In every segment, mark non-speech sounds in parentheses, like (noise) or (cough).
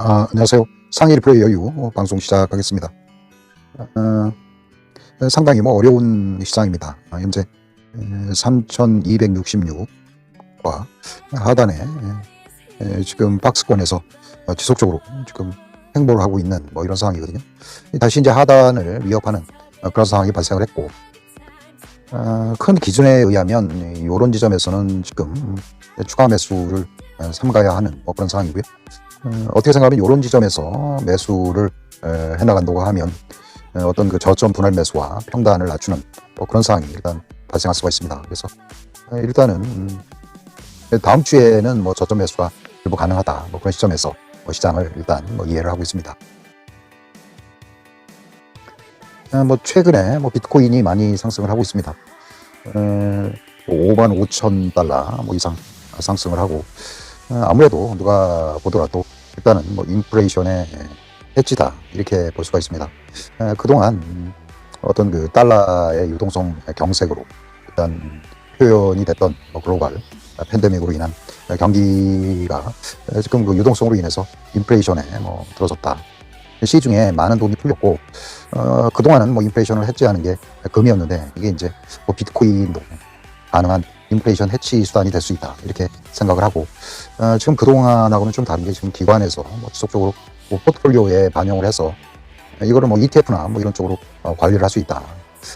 아, 안녕하세요. 상일 리플레이 여유 어, 방송 시작하겠습니다. 어, 상당히 뭐 어려운 시장입니다. 아, 현재 3,266과 하단에 에, 지금 박스권에서 어, 지속적으로 지금 행보를 하고 있는 뭐 이런 상황이거든요. 다시 이제 하단을 위협하는 어, 그런 상황이 발생을 했고 어, 큰 기준에 의하면 이런 지점에서는 지금 추가 매수를 어, 삼가야 하는 뭐 그런 상황이고요. 어, 어떻게 생각하면 이런 지점에서 매수를 에, 해나간다고 하면 에, 어떤 그 저점 분할 매수와 평단을 낮추는 뭐 그런 상황이 일단 발생할 수가 있습니다. 그래서 에, 일단은 음, 다음 주에는 뭐 저점 매수가 일부 가능하다. 뭐 그런 시점에서 뭐 시장을 일단 뭐 이해를 하고 있습니다. 어, 뭐 최근에 뭐 비트코인이 많이 상승을 하고 있습니다. 에, 5만 5천 달러 뭐 이상 상승을 하고 어, 아무래도 누가 보더라도 일단은 뭐 인플레이션의 해지다 이렇게 볼 수가 있습니다. 에, 그동안 음, 어떤 그 달러의 유동성 경색으로 일단 표현이 됐던 뭐 글로벌 팬데믹으로 인한 경기가 지금 그 유동성으로 인해서 인플레이션에 뭐 들어섰다. 시중에 많은 돈이 풀렸고 어, 그동안은 뭐 인플레이션을 해지하는 게 금이었는데 이게 이제 뭐 비트코인도 가능한 인플레이션 해치 수단이 될 수 있다 이렇게 생각을 하고 어, 지금 그동안하고는 좀 다른 게 지금 기관에서 뭐 지속적으로 뭐 포트폴리오에 반영을 해서 이거를 뭐 ETF나 뭐 이런 쪽으로 어, 관리를 할 수 있다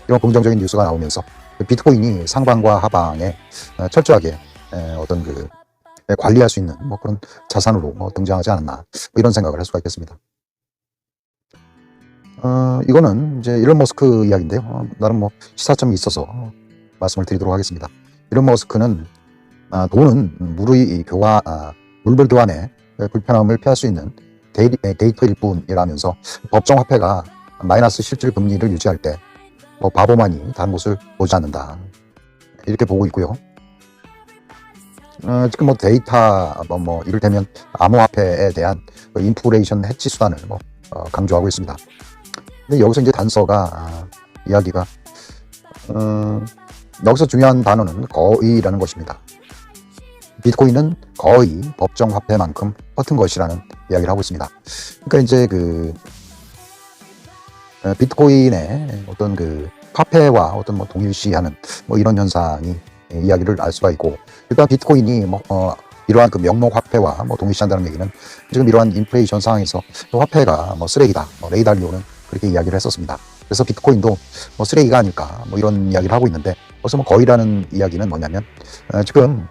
이런 긍정적인 뉴스가 나오면서 비트코인이 상방과 하방에 어, 철저하게 에, 어떤 그 에, 관리할 수 있는 뭐 그런 자산으로 뭐 등장하지 않았나 뭐 이런 생각을 할 수가 있겠습니다. 어, 이거는 이제 일론 머스크 이야기인데요. 어, 나름 뭐 시사점이 있어서 말씀을 드리도록 하겠습니다. 일론 머스크는 아, 돈은 물의 교화, 아, 물불 교환에 불편함을 피할 수 있는 데이, 데이터일 뿐이라면서 법정 화폐가 마이너스 실질 금리를 유지할 때 뭐 바보만이 다른 곳을 보지 않는다. 이렇게 보고 있고요. 어, 지금 뭐 데이터 뭐, 뭐 이를테면 암호화폐에 대한 그 인플레이션 해치 수단을 뭐 어, 강조하고 있습니다. 근데 여기서 이제 단서가 아, 이야기가 어, 여기서 중요한 단어는 거의라는 것입니다. 비트코인은 거의 법정 화폐만큼 허튼 것이라는 이야기를 하고 있습니다. 그러니까 이제 그 어, 비트코인의 어떤 그 화폐와 어떤 뭐 동일시하는 뭐 이런 현상이 예, 이야기를 알 수가 있고 일단 비트코인이 뭐 어, 이러한 그 명목 화폐와 뭐 동일시한다는 얘기는 지금 이러한 인플레이션 상황에서 그 화폐가 뭐 쓰레기다, 뭐 레이달리오는 그렇게 이야기를 했었습니다. 그래서 비트코인도 뭐 쓰레기가 아닐까 뭐 이런 이야기를 하고 있는데 벌써 뭐 거의라는 이야기는 뭐냐면 어, 지금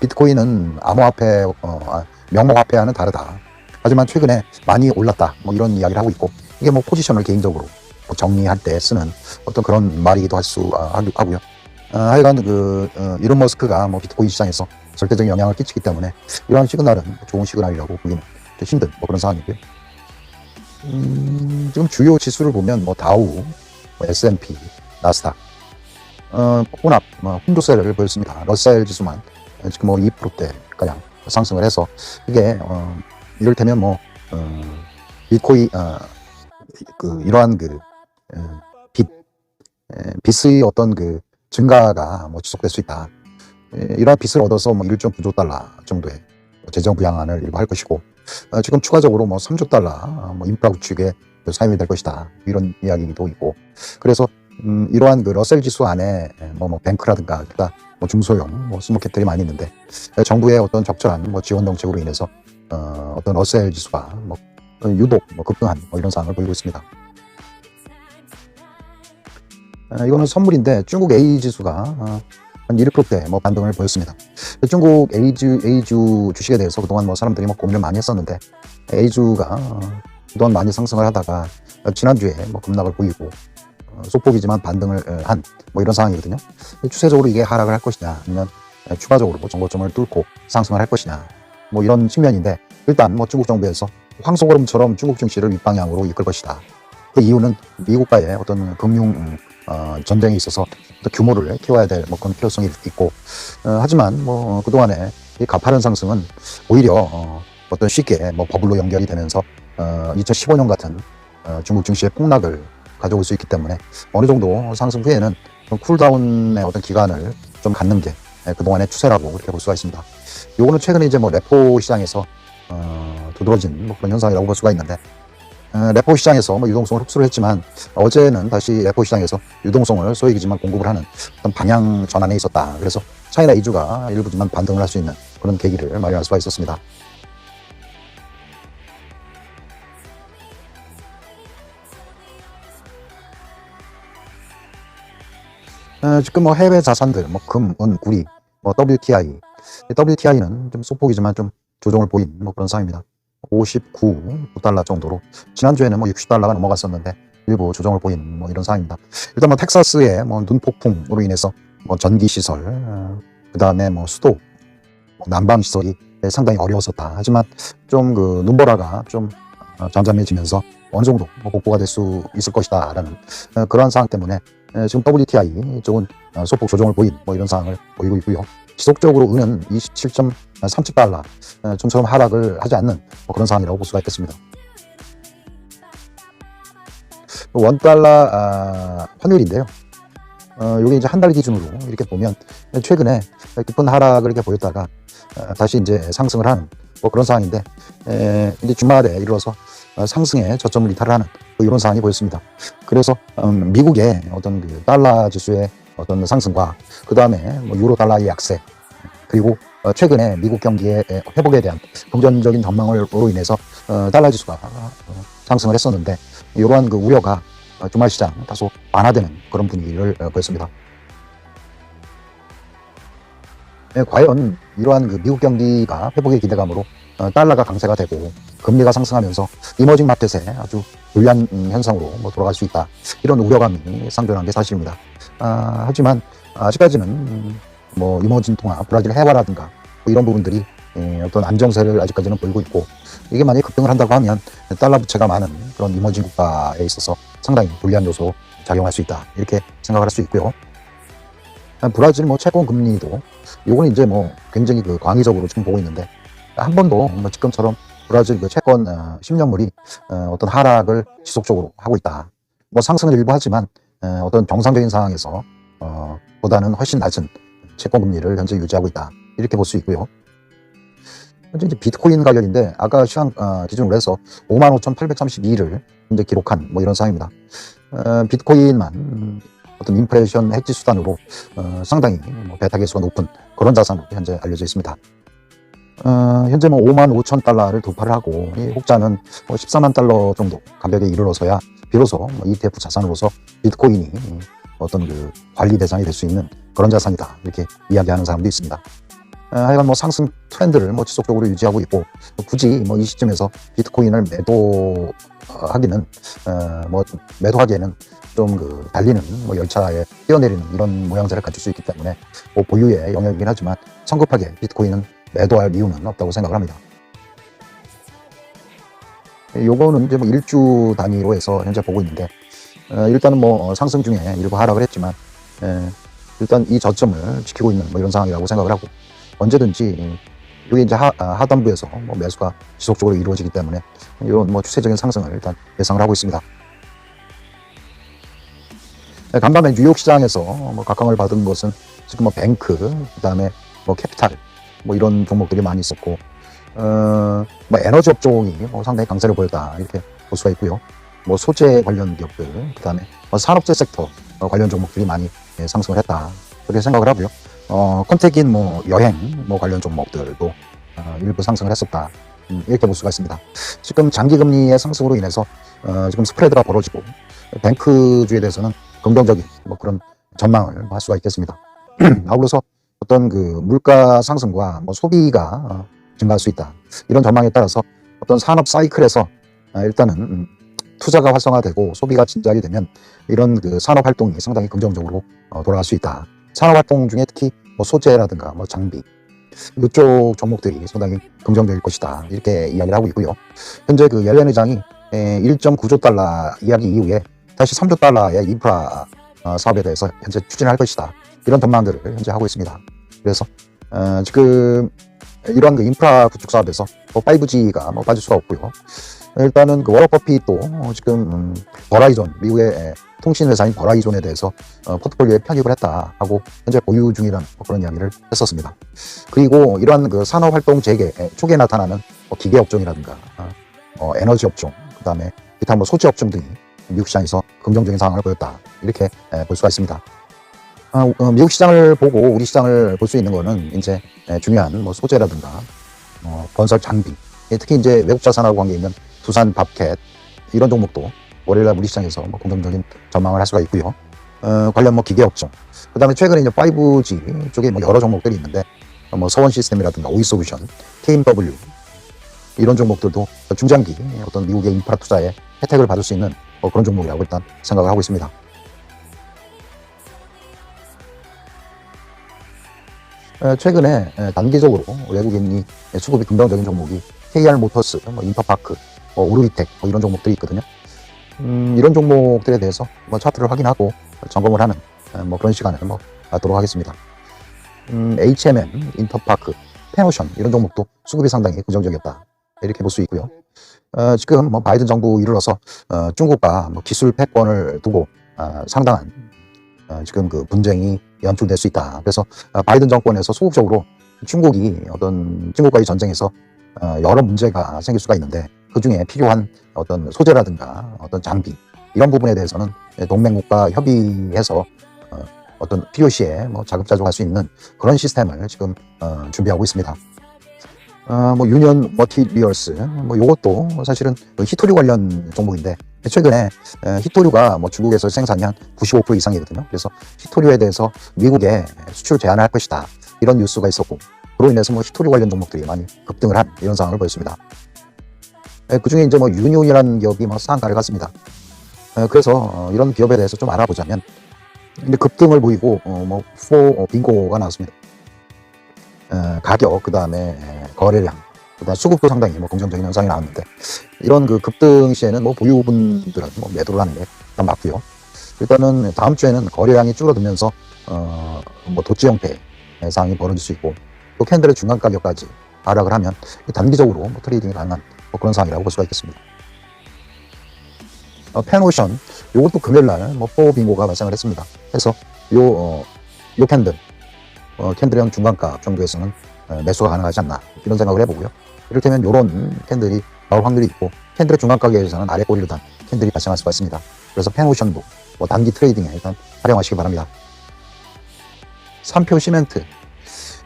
비트코인은 암호화폐, 어, 아, 명목화폐와는 다르다. 하지만 최근에 많이 올랐다. 뭐 이런 이야기를 하고 있고 이게 뭐 포지션을 개인적으로 뭐 정리할 때 쓰는 어떤 그런 말이기도 할수 아, 하고요. 어, 하여간 그 어, 이론 머스크가 뭐 비트코인 시장에서 절대적인 영향을 끼치기 때문에 이러한 시그널은 좋은 시그널이라고 보기는 좀 힘든 뭐 그런 상황이고요. 음, 지금 주요 지수를 보면 뭐 다우, 뭐 S&P, 나스닥, 어, 혼합, 뭐 혼조세를 보였습니다. 러셀 지수만 지금 뭐 2%대 가량 상승을 해서 이게 어, 이를테면 뭐 어, 비트코인 어, 그 이러한 그 어, 빚 에, 빚의 어떤 그 증가가 뭐 지속될 수 있다. 에, 이러한 빚을 얻어서 뭐 1.9조 달러 정도의 재정 부양안을 일부 할 것이고 어, 지금 추가적으로 뭐 3조 달러 어, 뭐 인프라 구축에 사용이 될 것이다 이런 이야기도 있고 그래서 음, 이러한 그 러셀 지수 안에 뭐, 뭐 뱅크라든가 기타 뭐 중소형 뭐 스모켓들이 많이 있는데 정부의 어떤 적절한 뭐 지원 정책으로 인해서 어, 어떤 러셀 지수가 뭐 유독 뭐 급등한 뭐 이런 상황을 보이고 있습니다. 어, 이거는 선물인데 중국 A 지수가 어, 한 1%대 뭐 반등을 보였습니다. 중국 A주, A주 주식에 대해서 그동안 뭐 사람들이 뭐 고민을 많이 했었는데 A주가 어, 그동안 많이 상승을 하다가 지난주에 뭐 급락을 보이고 어, 소폭이지만 반등을 한 뭐 이런 상황이거든요. 추세적으로 이게 하락을 할 것이냐 아니면 추가적으로 뭐 정고점을 뚫고 상승을 할 것이냐 뭐 이런 측면인데 일단 뭐 중국 정부에서 황소걸음처럼 중국 증시를 윗방향으로 이끌 것이다. 그 이유는 미국과의 어떤 금융 어, 전쟁에 있어서 또 규모를 키워야 될 뭐 그런 필요성이 있고 어, 하지만 뭐 그동안에 이 가파른 상승은 오히려 어, 어떤 쉽게 뭐 버블로 연결이 되면서 어, 2015년 같은 어, 중국 증시의 폭락을 가져올 수 있기 때문에 어느 정도 상승 후에는 좀 쿨다운의 어떤 기간을 좀 갖는 게 그동안의 추세라고 그렇게 볼 수가 있습니다. 요거는 최근에 이제 뭐 레포 시장에서 어, 두드러진 뭐 그런 현상이라고 볼 수가 있는데 어, 레포 시장에서 뭐 유동성을 흡수를 했지만 어제는 다시 레포 시장에서 유동성을 소액이지만 공급을 하는 어떤 방향 전환에 있었다. 그래서 차이나 이주가 일부지만 반등을 할 수 있는 그런 계기를 마련할 수가 있었습니다. 어, 지금 뭐 해외 자산들, 뭐 금, 은, 구리, 뭐 WTI, WTI는 좀 소폭이지만 좀 조정을 보인 뭐 그런 상황입니다. 59달러 정도로 지난주에는 뭐 60달러가 넘어갔었는데 일부 조정을 보인 뭐 이런 상황입니다. 일단 뭐 텍사스의 뭐 눈폭풍으로 인해서 뭐 전기 시설, 어, 그 다음에 뭐 수도, 뭐 난방 시설이 상당히 어려웠었다. 하지만 좀 그 눈보라가 좀 어, 잠잠해지면서 어느 정도 뭐 복구가 될 수 있을 것이다라는 어, 그러한 상황 때문에 에, 지금 WTI 쪽은 어, 소폭 조정을 보인 뭐 이런 상황을 보이고 있고요. 지속적으로 은은 27.37달러 에, 좀처럼 하락을 하지 않는 뭐 그런 상황이라고 볼 수가 있겠습니다. 원 달러 아, 환율인데요. 어, 이게 이제 한 달 기준으로 이렇게 보면 최근에 깊은 하락을 이렇게 보였다가 어, 다시 이제 상승을 하는 뭐 그런 상황인데 에, 이제 주말에 이르러서 어, 상승에 저점을 이탈하는 뭐 이런 상황이 보였습니다. 그래서 음, 미국의 어떤 그 달러 지수의 어떤 상승과 그 다음에 뭐 유로 달러의 약세 그리고 어, 최근에 미국 경기의 에, 회복에 대한 긍정적인 전망으로 인해서 어, 달러 지수가 어, 상승을 했었는데 이러한 그 우려가 어, 주말 시장 다소 완화되는 그런 분위기를 어, 보였습니다. 예, 과연 이러한 그 미국 경기가 회복의 기대감으로 어, 달러가 강세가 되고 금리가 상승하면서 이머징 마켓에 아주 불리한 음, 현상으로 뭐 돌아갈 수 있다 이런 우려감이 상존한 게 사실입니다. 아, 하지만 아직까지는 음, 뭐 이머징 통화 브라질 해화라든가 뭐 이런 부분들이 예, 어떤 안정세를 아직까지는 보이고 있고 이게 만약에 급등을 한다고 하면 달러 부채가 많은 그런 이머징 국가에 있어서 상당히 불리한 요소 작용할 수 있다 이렇게 생각을 할 수 있고요. 아, 브라질 뭐 채권 금리도 요거는 이제 뭐 굉장히 그 광의적으로 지금 보고 있는데 한 번도 뭐 지금처럼 브라질 그 채권 어, 10년물이 어, 어떤 하락을 지속적으로 하고 있다. 뭐 상승을 일부 하지만 어, 어떤 정상적인 상황에서 어, 보다는 훨씬 낮은 채권 금리를 현재 유지하고 있다. 이렇게 볼 수 있고요. 현재 이제 비트코인 가격인데 아까 시간 어, 기준으로 해서 55,832를 현재 기록한 뭐 이런 상황입니다. 어, 비트코인만 음, 어떤 인플레이션 해지 수단으로 어, 상당히 뭐 베타 계수가 높은 그런 자산으로 현재 알려져 있습니다. 어, 현재 뭐 5만 5천 달러를 돌파를 하고 이 혹자는 뭐 14만 달러 정도 가격에 이르러서야 비로소 뭐 ETF 자산으로서 비트코인이 어떤 그 관리 대상이 될 수 있는 그런 자산이다 이렇게 이야기하는 사람도 있습니다. 어, 하여간 뭐 상승 트렌드를 뭐 지속적으로 유지하고 있고 굳이 뭐 이 시점에서 비트코인을 매도하기는 어, 뭐 매도하기에는 좀 그 달리는 뭐 열차에 뛰어내리는 이런 모양새를 갖출 수 있기 때문에 뭐 보유의 영역이긴 하지만 성급하게 비트코인은 매도할 이유는 없다고 생각을 합니다. 요거는 이제 뭐 일주 단위로 해서 현재 보고 있는데 어, 일단은 뭐 상승 중에 일부 하락을 했지만 에, 일단 이 저점을 지키고 있는 뭐 이런 상황이라고 생각을 하고 언제든지 여기 이제 하, 아, 하단부에서 뭐 매수가 지속적으로 이루어지기 때문에 이런 뭐 추세적인 상승을 일단 예상을 하고 있습니다. 네, 간밤에 뉴욕 시장에서 뭐 각광을 받은 것은 지금 뭐 뱅크, 그다음에 뭐 캐피탈 뭐 이런 종목들이 많이 있었고 어, 뭐 에너지 업종이 뭐 상당히 강세를 보였다 이렇게 볼 수가 있고요. 뭐 소재 관련 기업들, 그 다음에 뭐 산업재 섹터 어, 관련 종목들이 많이 예, 상승을 했다 그렇게 생각을 하고요. 어, 컨택인 뭐 여행 뭐 관련 종목들도 어, 일부 상승을 했었다 음, 이렇게 볼 수가 있습니다. 지금 장기 금리의 상승으로 인해서 어, 지금 스프레드가 벌어지고 뱅크주에 대해서는 긍정적인 뭐 그런 전망을 할 수가 있겠습니다. (clears throat) 아울러서 어떤 그 물가 상승과 뭐 소비가 어, 증가할 수 있다. 이런 전망에 따라서 어떤 산업 사이클에서 아, 일단은 음, 투자가 활성화되고 소비가 진작이 되면 이런 그 산업 활동이 상당히 긍정적으로 어, 돌아갈 수 있다. 산업 활동 중에 특히 뭐 소재라든가 뭐 장비 이쪽 종목들이 상당히 긍정적일 것이다. 이렇게 이야기를 하고 있고요. 현재 그 옐렌 의장이 1.9조 달러 이야기 이후에 다시 3조 달러의 인프라 어, 사업에 대해서 현재 추진할 것이다. 이런 전망들을 현재 하고 있습니다. 그래서 어, 지금 이러한 그 인프라 구축 사업에서 뭐 5G가 뭐 빠질 수가 없고요. 일단은 그 워러 버핏도 지금 음, 버라이전 미국의 통신 회사인 버라이존에 대해서 어, 포트폴리오에 편입을 했다 하고 현재 보유 중이라는 뭐 그런 이야기를 했었습니다. 그리고 이러한 그 산업 활동 재개 초기에 나타나는 뭐 기계 업종이라든가 어, 어, 에너지 업종, 그다음에 기타 뭐 소재 업종 등이 미국 시장에서 긍정적인 상황을 보였다 이렇게 에, 볼 수가 있습니다. 어, 어, 미국 시장을 보고 우리 시장을 볼 수 있는 거는 이제 에, 중요한 뭐 소재라든가 어, 건설 장비, 예, 특히 이제 외국 자산하고 관계 있는 두산 밥캣 이런 종목도 월요일날 우리 시장에서 뭐 긍정적인 전망을 할 수가 있고요. 어, 관련 뭐 기계 업종, 그 다음에 최근에 이제 5G 쪽에 뭐 여러 종목들이 있는데 어, 뭐 서원 시스템이라든가 오이솔루션, KMW 이런 종목들도 중장기 어떤 미국의 인프라 투자에 혜택을 받을 수 있는 뭐 그런 종목이라고 일단 생각을 하고 있습니다. 에, 최근에 에, 단기적으로 외국인이 수급이 긍정적인 종목이 KR 모터스, 뭐 인터파크, 뭐 오르리텍 뭐 이런 종목들이 있거든요. 음, 이런 종목들에 대해서 뭐 차트를 확인하고 점검을 하는 에, 뭐 그런 시간을 뭐 갖도록 하겠습니다. 음, HMM, 인터파크, 페노션 이런 종목도 수급이 상당히 긍정적이었다. 이렇게 볼 수 있고요. 어, 지금 뭐 바이든 정부 이르러서 어, 중국과 뭐 기술 패권을 두고 어, 상당한 어, 지금 그 분쟁이 연출될 수 있다. 그래서 어, 바이든 정권에서 소극적으로 중국이 어떤 중국과의 전쟁에서 어, 여러 문제가 생길 수가 있는데 그 중에 필요한 어떤 소재라든가 어떤 장비 이런 부분에 대해서는 동맹국과 협의해서 어, 어떤 필요시에 뭐 자급자족할 수 있는 그런 시스템을 지금 어, 준비하고 있습니다. 어, 뭐 유니언 머티리얼스 뭐 요것도 사실은 그 히토류 관련 종목인데 최근에 에, 히토류가 뭐 중국에서 생산이 한 95% 이상이거든요. 그래서 히토류에 대해서 미국에 수출 제한을 할 것이다 이런 뉴스가 있었고 그로 인해서 뭐 히토류 관련 종목들이 많이 급등을 한 이런 상황을 보였습니다. 그 중에 이제 뭐 유니온이라는 기업이 뭐 상한가를 갔습니다. 에, 그래서 어, 이런 기업에 대해서 좀 알아보자면 근데 급등을 보이고 어, 뭐 포, 어, 빙고가 나왔습니다. 에, 가격 그 다음에 거래량 그다음 수급도 상당히 뭐 긍정적인 현상이 나왔는데 이런 그 급등 시에는 뭐 보유분들은 뭐 매도를 하는 게 일단 맞고요. 일단은 다음 주에는 거래량이 줄어들면서 어 뭐 도치 형태의 상황이 벌어질 수 있고 또 캔들의 중간 가격까지 하락을 하면 단기적으로 뭐 트레이딩이 가능한 뭐 그런 상황이라고 볼 수가 있겠습니다. 어, 펜오션 요것도 금요일 날뭐 포빙고가 발생을 했습니다. 그래서 요, 어, 요 캔들 어, 캔들형 중간가 정도에서는 어, 매수가 가능하지 않나 이런 생각을 해보고요. 이를테면 이런 캔들이 나올 확률이 있고 캔들의 중간 가격에서는 아래 꼬리를 단 캔들이 발생할 수가 있습니다. 그래서 펜오션도 뭐 단기 트레이딩에 일단 활용하시기 바랍니다. 3표 시멘트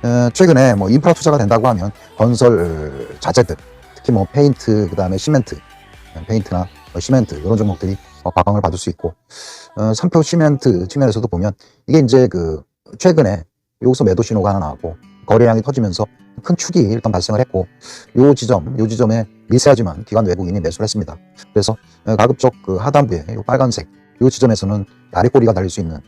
어, 최근에 뭐 인프라 투자가 된다고 하면 건설 자재들 특히 뭐 페인트 그 다음에 시멘트 페인트나 뭐 시멘트 이런 종목들이 어, 가강을 받을 수 있고 어, 3표 시멘트 측면에서도 보면 이게 이제 그 최근에 여기서 매도 신호가 하나 나왔고 거래량이 터지면서 큰 축이 일단 발생을 했고 요 지점 요 지점에 미세하지만 기관 외국인이 매수를 했습니다. 그래서 어, 가급적 그 하단부에 요 빨간색 요 지점에서는 아래꼬리가 달릴 수 있는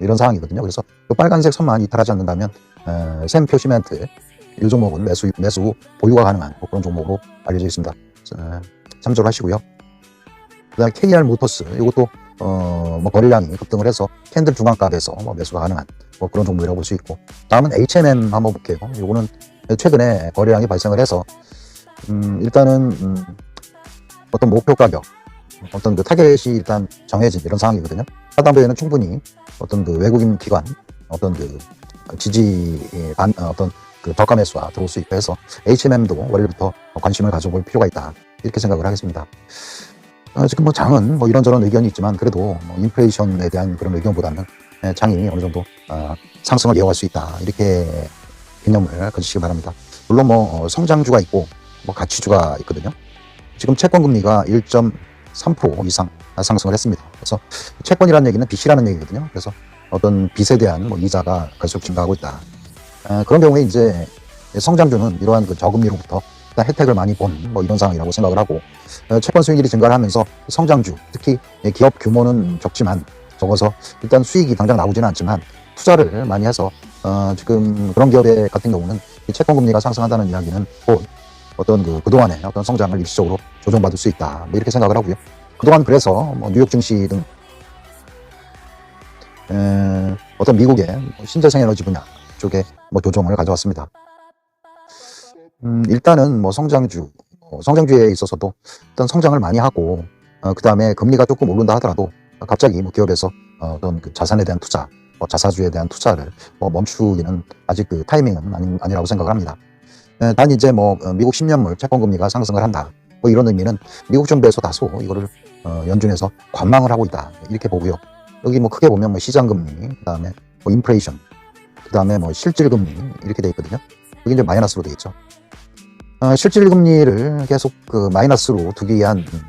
이런 상황이거든요. 그래서 요 빨간색 선만 이탈하지 않는다면 어, 샘표 시멘트 이 종목은 매수 매수 보유가 가능한 뭐 그런 종목으로 알려져 있습니다. 어, 참조를 하시고요. 그 다음 KR 모터스 이것도 어, 뭐 거래량이 급등을 해서 캔들 중간값에서 뭐 매수가 가능한 뭐 그런 종목이라고 볼 수 있고 다음은 H&M 한번 볼게요. 요거는 최근에 거래량이 발생을 해서 음, 일단은 음, 어떤 목표 가격 어떤 그 타겟이 일단 정해진 이런 상황이거든요. 하단부에는 충분히 어떤 그 외국인 기관 어떤 그 지지 반 어떤 그 저가 매수가 들어올 수 있고 해서 H&M도 월요일부터 관심을 가져볼 필요가 있다 이렇게 생각을 하겠습니다. 어, 지금 뭐 장은 뭐 이런저런 의견이 있지만 그래도 뭐 인플레이션에 대한 그런 의견보다는 예, 장이 어느 정도 어, 상승을 이어갈 수 있다 이렇게 개념을 가지시기 바랍니다. 물론 뭐 어, 성장주가 있고 뭐 가치주가 있거든요. 지금 채권 금리가 1.3% 이상 상승을 했습니다. 그래서 채권이라는 얘기는 빚이라는 얘기거든요. 그래서 어떤 빚에 대한 뭐 이자가 계속 증가하고 있다. 에, 그런 경우에 이제 성장주는 이러한 그 저금리로부터 혜택을 많이 본 뭐 이런 상황이라고 생각을 하고 어, 채권 수익률이 증가를 하면서 성장주 특히 기업 규모는 적지만 적어서 일단 수익이 당장 나오지는 않지만 투자를 많이 해서 어, 지금 그런 기업의 같은 경우는 이 채권 금리가 상승한다는 이야기는 곧 어떤 그 그동안의 어떤 성장을 일시적으로 조정받을 수 있다. 뭐 이렇게 생각을 하고요. 그동안 그래서 뭐 뉴욕 증시 등 에, 어떤 미국의 뭐 신재생 에너지 분야 쪽에 뭐 조정을 가져왔습니다. 음, 일단은 뭐 성장주, 어, 성장주에 있어서도 일단 성장을 많이 하고, 어, 그 다음에 금리가 조금 오른다 하더라도 갑자기 뭐 기업에서 어, 어떤 그 자산에 대한 투자, 뭐 자사주에 대한 투자를 뭐 멈추기는 아직 그 타이밍은 아니, 아니라고 생각을 합니다. 에, 단 이제 뭐 어, 미국 10년물 채권 금리가 상승을 한다. 뭐 이런 의미는 미국 정부에서 다소 이거를 어, 연준에서 관망을 하고 있다 이렇게 보고요. 여기 뭐 크게 보면 뭐 시장 금리, 그 다음에 뭐 인플레이션, 그 다음에 뭐 실질 금리 이렇게 돼 있거든요. 여기 이제 마이너스로 돼 있죠. 어, 실질 금리를 계속 그 마이너스로 두기 위한 음,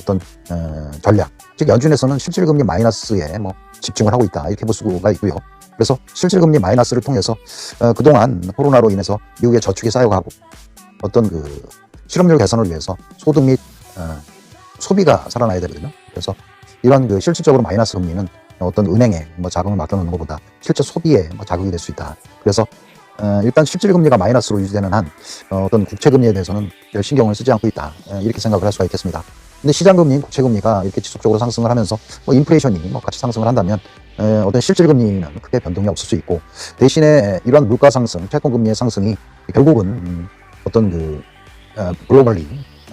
어떤 어, 전략, 즉 연준에서는 실질 금리 마이너스에 뭐 집중을 하고 있다 이렇게 볼 수가 있고요. 그래서 실질 금리 마이너스를 통해서 어, 그동안 코로나로 인해서 미국의 저축이 쌓여가고 어떤 그 실업률 개선을 위해서 소득 및 어, 소비가 살아나야 되거든요. 그래서 이런 그 실질적으로 마이너스 금리는 어떤 은행에 뭐 자금을 맡겨놓는 것보다 실제 소비에 뭐 자극이 될 수 있다. 그래서 어, 일단 실질 금리가 마이너스로 유지되는 한 어, 떤 국채 금리에 대해서는 별 신경을 쓰지 않고 있다. 어, 이렇게 생각을 할 수가 있겠습니다. 근데 시장 금리인 국채 금리가 이렇게 지속적으로 상승을 하면서 뭐 인플레이션이 뭐 같이 상승을 한다면 에, 어떤 실질 금리는 크게 변동이 없을 수 있고 대신에 이런 물가 상승, 채권 금리의 상승이 결국은 음, 어떤 그 어, 글로벌리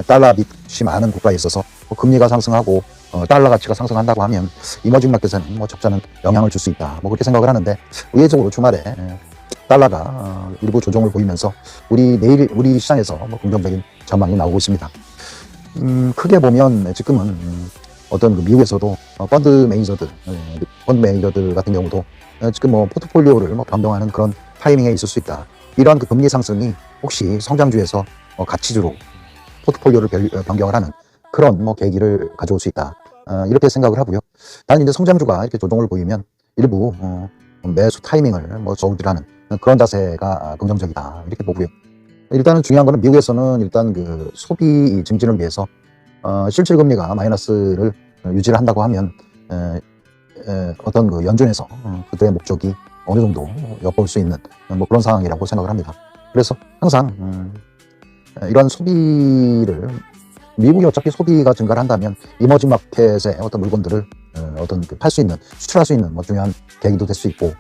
달러 빚이 많은 국가에 있어서 뭐 금리가 상승하고 어, 달러 가치가 상승한다고 하면 이머징 마켓에는 뭐 적잖은 영향을 줄 수 있다. 뭐 그렇게 생각을 하는데 의외적으로 주말에 에, 달러가 어, 일부 조정을 보이면서 우리 내일 우리 시장에서 뭐 긍정적인 전망이 나오고 있습니다. 음, 크게 보면 지금은 음, 어떤 그 미국에서도 어, 펀드 매니저들, 에, 펀드 매니저들 같은 경우도 어, 지금 뭐 포트폴리오를 뭐 변동하는 그런 타이밍에 있을 수 있다. 이러한 그 금리 상승이 혹시 성장주에서 어, 가치주로 포트폴리오를 변경을 하는 그런 뭐 계기를 가져올 수 있다. 어, 이렇게 생각을 하고요. 단 이제 성장주가 이렇게 조정을 보이면 일부 어, 매수 타이밍을 뭐 저울질하는 그런 자세가 긍정적이다 이렇게 보고요. 일단은 중요한 거는 미국에서는 일단 그 소비 증진을 위해서 어, 실질 금리가 마이너스를 유지를 한다고 하면 에, 에, 어떤 그 연준에서 어, 그들의 목적이 어느 정도 엿볼 수 있는 뭐 그런 상황이라고 생각을 합니다. 그래서 항상 음, 에, 이런 소비를 미국이 어차피 소비가 증가를 한다면 이머징 마켓의 어떤 물건들을 어, 어떤 팔수 있는 수출할 수 있는 뭐 중요한 계기도 될 수 있고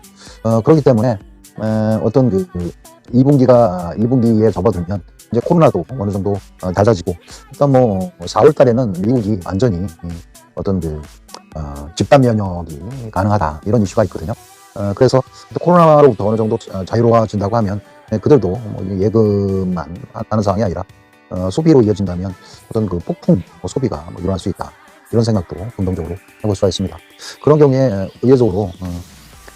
어, 그렇기 때문에 에, 어떤 그, 그 2분기가 1분기에 접어들면 이제 코로나도 어느 정도 어, 낮아지고 일단 뭐 4월 달에는 미국이 완전히 이 어떤 그 어, 집단 면역이 가능하다 이런 이슈가 있거든요. 어, 그래서 코로나로부터 어느 정도 자- 자유로워진다고 하면 예, 그들도 뭐 예금만 하는 상황이 아니라 어, 소비로 이어진다면 어떤 그 폭풍 뭐 소비가 뭐 일어날 수 있다 이런 생각도 긍정적으로 해볼 수가 있습니다. 그런 경우에 의외적으로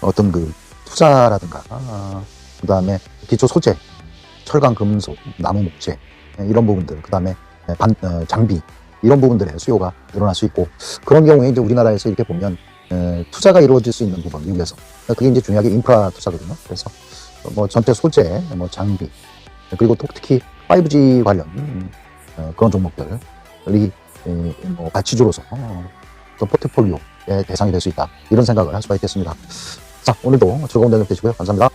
어, 떤그 투자라든가 아, 그다음에 기초 소재, 철강, 금속, 나무, 목재 예, 이런 부분들, 그 다음에 예, 반, 어, 장비 이런 부분들의 수요가 늘어날 수 있고 그런 경우에 이제 우리나라에서 이렇게 보면 에, 투자가 이루어질 수 있는 부분 미국에서 그게 이제 중요하게 인프라 투자거든요. 그래서 뭐 전체 소재, 뭐 장비 그리고 또 특히 5G 관련 음, 어, 그런 종목들이 에, 뭐 가치주로서 어, 또 포트폴리오의 대상이 될 수 있다 이런 생각을 할 수가 있겠습니다. 자 오늘도 즐거운 저녁 되시고요. 감사합니다.